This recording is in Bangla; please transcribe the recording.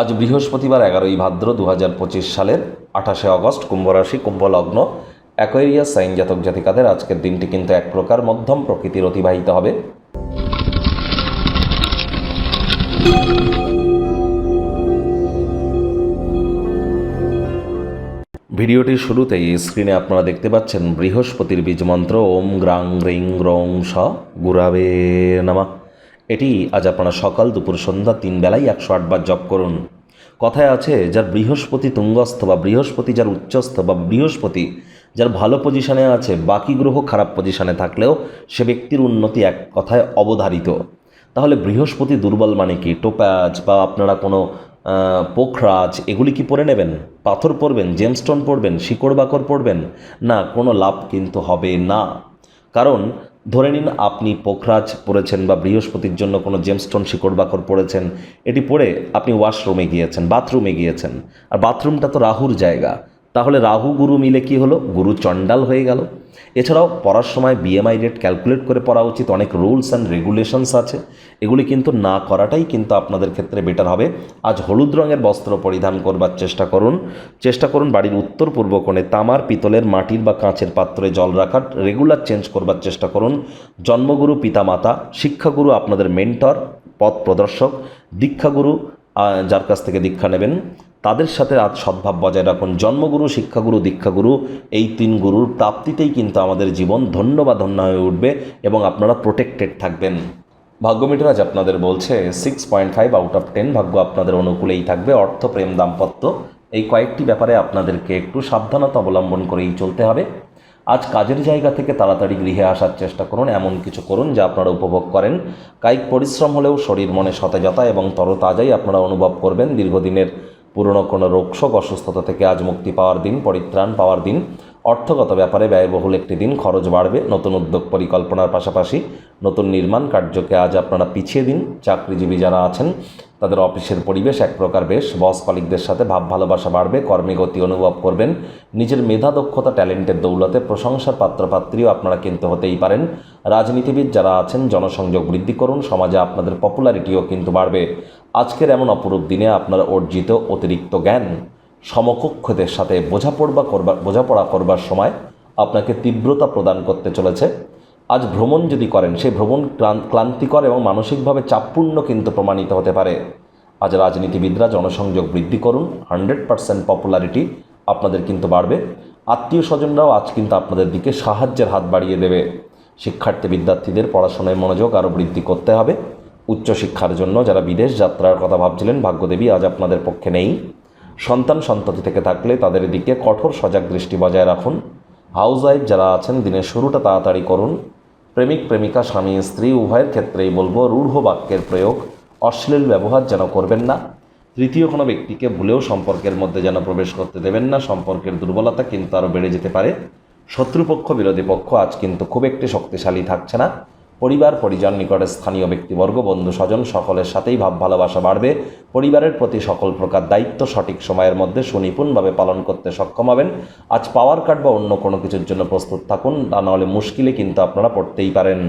আজ বৃহস্পতিবার এগারোই ভাদ্র দু হাজার পঁচিশ সালের আঠাশে অগস্ট কুম্ভ রাশি কুম্ভ লগ্ন অ্যাকোয়ারিয়াস সাইন জাতক জাতিকাদের আজকের দিনটি কিন্তু এক প্রকার মধ্যম প্রকৃতির অতিবাহিত হবে। ভিডিওটির শুরুতেই স্ক্রিনে আপনারা দেখতে পাচ্ছেন বৃহস্পতির বীজ মন্ত্র, ওম গ্রাং গ্রিং গ্রং স, গুরাবে নামা। এটি আজ আপনারা সকাল দুপুর সন্ধ্যা তিন বেলায় একশো আটবার জপ করুন। কথায় আছে, যার বৃহস্পতি তুঙ্গস্থ বা বৃহস্পতি যার উচ্চস্থ বা বৃহস্পতি যার ভালো পজিশনে আছে, বাকি গ্রহ খারাপ পজিশনে থাকলেও সে ব্যক্তির উন্নতি এক কথায় অবধারিত। তাহলে বৃহস্পতি দুর্বল মানে কি? টোপ্যাজ বা আপনারা কোনো পোখরাজ, এগুলি কি পরে নেবেন? পাথর পরবেন জেমস্টোন পরবেন, শিকড় বাকর পরবেন? না, কোনো লাভ কিন্তু হবে না। কারণ ধরে নিন আপনি পোখরাজ পড়েছেন বা বৃহস্পতির জন্য কোনো জেমস্টোন শিকড় বাকর পড়েছেন, এটি পড়ে আপনি ওয়াশরুমে গিয়েছেন বাথরুমে গিয়েছেন। আর বাথরুমটা তো রাহুর জায়গা তাহলে রাহু গুরু মিলে কি হলো? গুরু চণ্ডাল হয়ে গেল। এছাড়াও পড়ার সময় বিএমআই রেট ক্যালকুলেট করে পড়া উচিত। অনেক রুলস অ্যান্ড রেগুলেশনস আছে। এগুলি কিন্তু না করাটাই কিন্তু আপনাদের ক্ষেত্রে বেটার হবে। আজ হলুদ রঙের বস্ত্র পরিধান করবার চেষ্টা করুন। চেষ্টা করুন বাড়ির উত্তর পূর্ব কোণে তামার, পিতলের মাটির বা কাঁচের পাত্রে জল রাখার রেগুলার চেঞ্জ করবার চেষ্টা করুন। জন্মগুরু পিতামাতা, শিক্ষাগুরু আপনাদের মেন্টর পথ প্রদর্শক, দীক্ষাগুরু যার কাছ থেকে দীক্ষা নেবেন। তাদের সাথে আজ সদ্ভাব বজায় রাখুন। জন্মগুরু, শিক্ষাগুরু, দীক্ষাগুরু, এই তিন গুরুর প্রাপ্তিতেই কিন্তু আমাদের জীবন ধন্য বা ধন্য হয়ে উঠবে এবং আপনারা প্রোটেক্টেড থাকবেন। ভাগ্যমিটার আজ আপনাদের বলছে six point five out of ten ভাগ্য আপনাদের অনুকূলেই থাকবে। অর্থ, প্রেম, দাম্পত্য, এই কয়েকটি ব্যাপারে আপনাদেরকে একটু সাবধানতা অবলম্বন করেই চলতে হবে। আজ কাজের জায়গা থেকে তাড়াতাড়ি গৃহে আসার চেষ্টা করুন, এমন কিছু করুন যা আপনারা উপভোগ করেন। কায়িক পরিশ্রম হলেও শরীর মনে সতেজতা এবং তরতাজাই আপনারা অনুভব করবেন। দীর্ঘদিনের পুরনো কোনো রোগশোক অসুস্থতা থেকে আজ মুক্তি পাওয়ার দিন, পরিত্রাণ পাওয়ার দিন। অর্থগত ব্যাপারে ব্যয়বহুল একটি দিন, খরচ বাড়বে। নতুন উদ্যোগ পরিকল্পনার পাশাপাশি নতুন নির্মাণ কার্যকে আজ আপনারা পিছিয়ে দিন। চাকরিজীবী যারা আছেন তাদের অফিসের পরিবেশ এক প্রকার বেশ। বস কলিকদের সাথে ভাব ভালোবাসা বাড়বে, কর্মে গতি অনুভব করবেন। নিজের মেধা, দক্ষতা, ট্যালেন্টের দৌলতে প্রশংসার পাত্রপাত্রীও আপনারা কিন্তু হতেই পারেন। রাজনীতিবিদ যারা আছেন, জনসংযোগ বৃদ্ধি করুন, সমাজে আপনাদের পপুলারিটিও কিন্তু বাড়বে। আজকের এমন অপরূপ দিনে আপনার অর্জিত অতিরিক্ত জ্ঞান সমকক্ষদের সাথে বোঝাপড়বা করবার, বোঝাপড়া করবার সময় আপনাকে তীব্রতা প্রদান করতে চলেছে। আজ ভ্রমণ যদি করেন সেই ভ্রমণ ক্লান্তিকর এবং মানসিকভাবে চাপপূর্ণ কিন্তু প্রমাণিত হতে পারে। আজ রাজনীতিবিদরা জনসংযোগ বৃদ্ধি করুন, হান্ড্রেড পার্সেন্ট পপুলারিটি আপনাদের কিন্তু বাড়বে। আত্মীয় স্বজনরাও আজ কিন্তু আপনাদের দিকে সাহায্যের হাত বাড়িয়ে দেবে। শিক্ষার্থী বিদ্যার্থীদের পড়াশোনায় মনোযোগ আরও বৃদ্ধি করতে হবে। উচ্চশিক্ষার জন্য যারা বিদেশ যাত্রার কথা ভাবছিলেন, ভাগ্যদেবী আজ আপনাদের পক্ষে নেই। সন্তান সন্ততি থেকে থাকলে তাদের দিকে কঠোর সজাগ দৃষ্টি বজায় রাখুন। হাউস ওয়াইফ যারা আছেন, দিনের শুরুটা তাড়াতাড়ি করুন। প্রেমিক, প্রেমিকা, স্বামী, স্ত্রী, উভয়ের ক্ষেত্রেই বলব, রূঢ় বাক্যের প্রয়োগ অশ্লীল ব্যবহার যেন করবেন না। তৃতীয় কোনো ব্যক্তিকে ভুলেও সম্পর্কের মধ্যে যেন প্রবেশ করতে দেবেন না। সম্পর্কের দুর্বলতা কিন্তু আরও বেড়ে যেতে পারে। শত্রুপক্ষ, বিরোধী পক্ষ আজ কিন্তু খুব একটি শক্তিশালী থাকছে না। পরিবার, পরিজন নিকটে স্থানীয় ব্যক্তিবর্গ, বন্ধু, স্বজন সকলের সাথেই ভাব, ভালোবাসা বাড়বে। পরিবারের প্রতি সকল প্রকার দায়িত্ব সঠিক সময়ের মধ্যে সুনিপুণভাবে পালন করতে সক্ষম হবেন। আজ পাওয়ার কাট বা অন্য কোনো কিছুর জন্য প্রস্তুত থাকুন। তা নাহলে মুশকিলে কিন্তু আপনারা পড়তেই পারেন।